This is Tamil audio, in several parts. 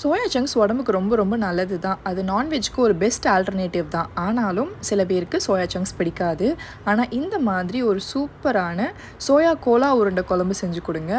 சோயா சங்க்ஸ் உடம்புக்கு ரொம்ப ரொம்ப நல்லது தான். அது நான்வெஜ்க்கு ஒரு பெஸ்ட் ஆல்டர்னேட்டிவ் தான். ஆனாலும் சில பேருக்கு சோயா சங்க்ஸ் பிடிக்காது. ஆனால் இந்த மாதிரி ஒரு சூப்பரான சோயா கோலா உருண்டை குழம்பு செஞ்சு கொடுங்க.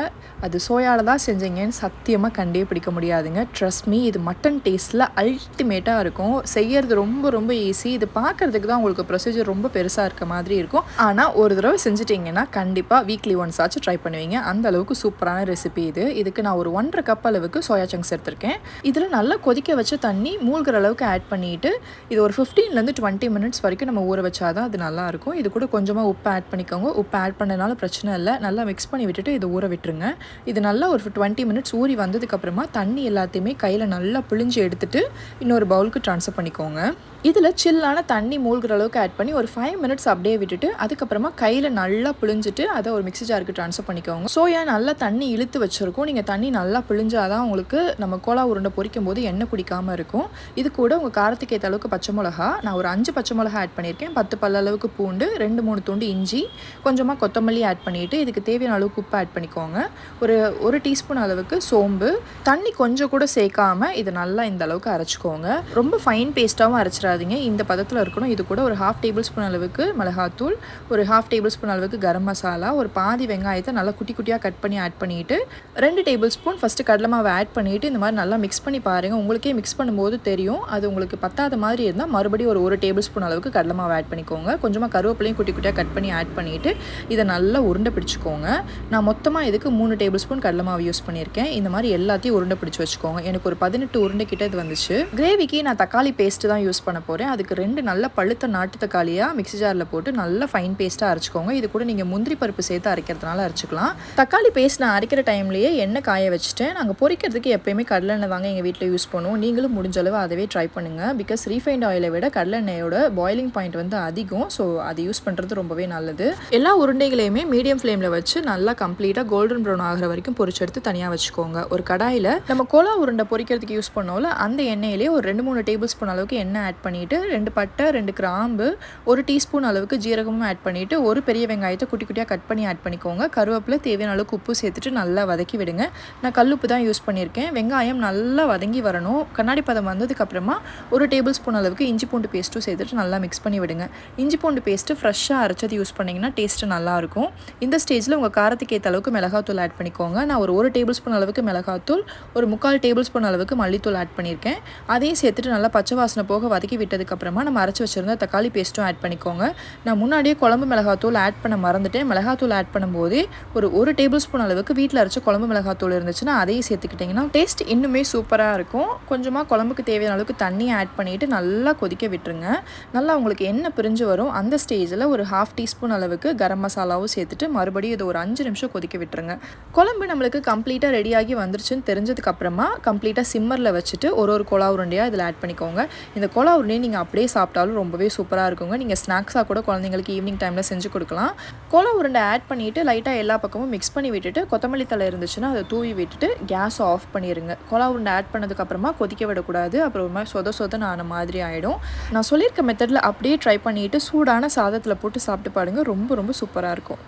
அது சோயாவில் தான் செஞ்சீங்கன்னு சத்தியமாக கண்டே பிடிக்க முடியாதுங்க. ட்ரஸ்ட் மீ இது மட்டன் டேஸ்ட்டில் அல்டிமேட்டாக இருக்கும். செய்யறது ரொம்ப ரொம்ப ஈஸி இது பார்க்குறதுக்கு தான் உங்களுக்கு ப்ரொசீஜர் ரொம்ப பெருசாக இருக்க மாதிரி இருக்கும். ஆனால் ஒரு தடவை செஞ்சுட்டிங்கன்னா கண்டிப்பாக வீக்லி ஒன்ஸ் ஆச்சு ட்ரை பண்ணுவீங்க. அந்த அளவுக்கு சூப்பரான ரெசிபி இது. இதுக்கு நான் ஒரு ஒன்றரை கப் அளவுக்கு சோயா சங்க்ஸ் எடுத்திருக்கேன். இதில் நல்லா கொதிக்க வச்ச தண்ணி மூழ்கிற அளவுக்கு ஆட் பண்ணிவிட்டு இது ஒரு ஃபிஃப்டீன்லேருந்து டுவெண்ட்டி மினிட்ஸ் வரைக்கும் நம்ம ஊற வச்சாதான் அது நல்லாயிருக்கும். இது கூட கொஞ்சமாக உப்பு ஆட் பண்ணிக்கோங்க. உப்பு ஆட் பண்ணனால பிரச்சனை இல்லை. நல்லா மிக்ஸ் பண்ணி விட்டுட்டு இதை ஊற விட்டுருங்க. இது நல்லா ஒரு டுவெண்ட்டி மினிட்ஸ் ஊறி வந்ததுக்கப்புறமா தண்ணி எல்லாத்தையுமே கையில் நல்லா பிழிஞ்சு எடுத்துட்டு இன்னொரு பவுலுக்கு ட்ரான்ஸ்ஃபர் பண்ணிக்கோங்க. இதில் சில்லான தண்ணி மூழ்கிற அளவுக்கு ஆட் பண்ணி ஒரு ஃபைவ் மினிட்ஸ் அப்படியே விட்டுட்டு அதுக்கப்புறமா கையில் நல்லா பிழிஞ்சிட்டு அதை ஒரு மிக்ஸி ஜாருக்கு ட்ரான்ஸ்ஃபர் பண்ணிக்கோங்க. சோயா நல்லா தண்ணி இழுத்து வச்சுருக்கோம். நீங்கள் தண்ணி நல்லா பிழிஞ்சாதான் உங்களுக்கு நம்ம கோலா உருண்டை பொரிக்கும் போது எண்ணெய் குடிக்காமல் இருக்கும். இது கூட உங்கள் காரத்துக்கு ஏற்ற அளவுக்கு பச்சை மிளகா. நான் ஒரு அஞ்சு பச்சை மிளகா ஆட் பண்ணியிருக்கேன். பத்து பல்ல அளவுக்கு பூண்டு ரெண்டு மூணு துண்டு இஞ்சி கொஞ்சமாக கொத்தமல்லி ஆட் பண்ணிவிட்டு இதுக்கு தேவையான அளவுக்கு உப்பு ஆட் பண்ணிக்கோங்க. ஒரு ஒரு டீஸ்பூன் அளவுக்கு சோம்பு. தண்ணி கொஞ்சம் கூட சேர்க்காம இது நல்லா இந்த அளவுக்கு அரைச்சிக்கோங்க. ரொம்ப ஃபைன் பேஸ்ட்டாகவும் அரைச்சிடாதீங்க. இந்த பதத்தில் இருக்கணும். இது கூட ஒரு ஹாஃப் டேபிள் ஸ்பூன் அளவுக்கு மிளகாத்தூள் ஒரு ஹாஃப் டேபிள் ஸ்பூன் அளவுக்கு கரம் மசாலா ஒரு பாதி வெங்காயத்தை நல்லா குட்டி குட்டியாக கட் பண்ணி ஆட் பண்ணிவிட்டு ரெண்டு டேபிள் ஸ்பூன் ஃபஸ்ட்டு கடலை மாவை ஆட் பண்ணிவிட்டு இந்த மாதிரி நல்லா மிக்ஸ் பண்ணி பாருங்கள் உங்களுக்கே மிக்ஸ் பண்ணும்போது தெரியும். அது உங்களுக்கு பத்தாத மாதிரி இருந்தால் மறுபடியும் ஒரு ஒரு டேபிள் ஸ்பூன் அளவுக்கு கடலை மாவு ஆட் பண்ணிக்கோங்க. கொஞ்சமாக கருவேப்பிலையும் குட்டி குட்டியாக கட் பண்ணி ஆட் பண்ணிவிட்டு இதை நல்லா உருண்டை பிடிச்சிக்கோங்க. நான் மொத்தமாக இதுக்கு மூணு டேபிள் ஸ்பூன் கடலை மாவு யூஸ் பண்ணியிருக்கேன். இந்த மாதிரி எல்லாத்தையும் உருண்டை பிடிச்சி வச்சுக்கோங்க. எனக்கு ஒரு பதினெட்டு உருண்டை கிட்ட இது வந்துச்சு. கிரேவிக்கு நான் தக்காளி பேஸ்ட்டு தான் யூஸ் பண்ண போகிறேன் அதுக்கு ரெண்டு நல்ல பழுத்த நாட்டு தக்காளியாக மிக்ஸி ஜாரில் போட்டு நல்லா ஃபைன் பேஸ்ட்டாக அரைச்சிக்கோங்க. இது கூட நீங்கள் முந்திரி பருப்பு சேர்த்து அரைக்கிறதுனால அரைச்சிக்கலாம். தக்காளி பேஸ்ட் நான் அரைக்கிற டைம்லேயே எண்ணெய் காய வச்சுட்டேன். நாங்கள் பொரிக்கிறதுக்கு எப்பயுமே கடலெண்ணெய் வாங்க எங்கள் வீட்டில் யூஸ் பண்ணுவோம். நீங்களும் முடிஞ்ச அளவு அதவே ட்ரை பண்ணுங்கள் பிகாஸ் ரீஃபைண்ட் ஆயிலை விட கடலெண்ணெயோட பாயிலிங் பாயிண்ட் வந்து அதிகம். ஸோ அது யூஸ் பண்ணுறது ரொம்பவே நல்லது. எல்லா உருண்டைகளையுமே மீடியம் ஃப்ளேமில் வச்சு நல்லா கம்ப்ளீட்டாக கோல்டன் ப்ரௌன் ஆகிற வரைக்கும் பொரிச்செடுத்து தனியாக வச்சுக்கோங்க. ஒரு கடாயில் நம்ம கோலா உருண்டை பொரிக்கிறதுக்கு யூஸ் பண்ணோம்ல அந்த எண்ணெயிலே ஒரு ரெண்டு மூணு டேபிள் ஸ்பூன் அளவுக்கு எண்ணெய் ஆட் பண்ணிவிட்டு ரெண்டு பட்டை ரெண்டு கிராம்பு ஒரு டீஸ்பூன் அளவுக்கு ஜீரகமும் ஆட் பண்ணிவிட்டு ஒரு பெரிய வெங்காயத்தை குட்டி குட்டியாக கட் பண்ணி ஆட் பண்ணிக்கோங்க. கருவேப்பில் தேவையான அளவுக்கு உப்பு சேர்த்துட்டு நல்லா வதக்கி விடுங்க. நான் கல்லுப்பு தான் யூஸ் பண்ணியிருக்கேன். வெங்காயம் நல்லா நல்லா வதங்கி வரணும். கண்ணாடி பதம் வந்ததுக்கப்புறமா ஒரு டேபிள் ஸ்பூன் அளவுக்கு இஞ்சி பூண்டு பேஸ்ட்டும் சேர்த்துட்டு நல்லா மிக்ஸ் பண்ணி விடுங்க. இஞ்சி பூண்டு பேஸ்ட்டு ஃப்ரெஷ்ஷாக அரைச்சது யூஸ் பண்ணிங்கன்னா டேஸ்ட்டு நல்லாயிருக்கும் இந்த ஸ்டேஜில் உங்கள் காரத்துக்கு ஏற்ற அளவுக்கு மிளகாத்தூள் ஆட் பண்ணிக்கோங்க. நான் ஒரு ஒரு டேபிள் ஸ்பூன் அளவுக்கு மிளகாத்தூள் ஒரு முக்கால் டேபிள் ஸ்பூன் அளவுக்கு மல்லித்தூள் ஆட் பண்ணியிருக்கேன். அதையும் சேர்த்துட்டு நல்லா பச்சை வாசனை போக வதக்கி விட்டதுக்கப்புறமா நம்ம அரைச்சி வச்சுருந்த தக்காளி பேஸ்ட்டும் ஆட் பண்ணிக்கோங்க. நான் முன்னாடியே குழம்பு மிளகாத்தூள் ஆட் பண்ண மறந்துட்டேன். மிளகாத்தூள் ஆட் பண்ணும்போதே ஒரு ஒரு டேபிள் ஸ்பூன் அளவுக்கு வீட்டில் அரைச்ச குழம்பு மிளகாத்தூள் இருந்துச்சுன்னா அதையும் சேர்த்துக்கிட்டிங்கன்னா டேஸ்ட் இன்னுமே சூப்பராக இருக்கும். கொஞ்சமாக குழம்புக்கு தேவையான அளவுக்கு தண்ணி ஆட் பண்ணிவிட்டு நல்லா கொதிக்க விட்டுருங்க. நல்லா உங்களுக்கு என்ன பிரிஞ்சு வரும். அந்த ஸ்டேஜில் ஒரு ஹாஃப் டீஸ்பூன் அளவுக்கு கரம் மசாலாவும் சேர்த்துட்டு மறுபடியும் இது ஒரு அஞ்சு நிமிஷம் கொதிக்க விட்டுருங்க. குழம்பு நம்மளுக்கு கம்ப்ளீட்டாக ரெடியாகி வந்துருச்சுன்னு தெரிஞ்சதுக்கப்புறமா கம்ப்ளீட்டாக சிம்மரில் வச்சுட்டு ஒரு ஒரு கோலா உருண்டையாக இதில் ஆட் பண்ணிக்கோங்க. இந்த கோலா உருண்டையை நீங்கள் அப்படியே சாப்பிட்டாலும் ரொம்பவே சூப்பராக இருக்குங்க. நீங்கள் ஸ்நாக்ஸாக கூட குழந்தைங்களுக்கு ஈவினிங் டைமில் செஞ்சு கொடுக்கலாம். கோலா உருண்டை ஆட் பண்ணிவிட்டு லைட்டாக எல்லா பக்கமும் மிக்ஸ் பண்ணி விட்டுட்டு கொத்தமல்லி தலை இருந்துச்சுன்னா அதை தூவி விட்டுட்டு கேஸ் ஆஃப் பண்ணிடுங்க கோலா உருண்டை ஆட் பண்ணதுக்கப்புறமா கொதிக்க விடக்கூடாது. அப்புறம் ஒரு மாதிரி சொத சொதன்னு ஆன மாதிரி ஆகிடும் நான் சொல்லியிருக்க மெத்தடில் அப்படியே ட்ரை பண்ணிவிட்டு சூடான சாதத்தில் போட்டு சாப்பிட்டு பாருங்கள் ரொம்ப ரொம்ப சூப்பராக இருக்கும்.